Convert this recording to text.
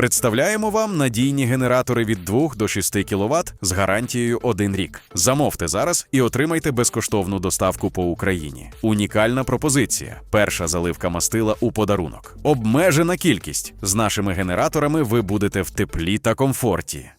Представляємо вам надійні генератори від 2 до 6 кВт з гарантією 1 рік. Замовте зараз і отримайте безкоштовну доставку по Україні. Унікальна пропозиція. Перша заливка мастила у подарунок. Обмежена кількість. З нашими генераторами ви будете в теплі та комфорті.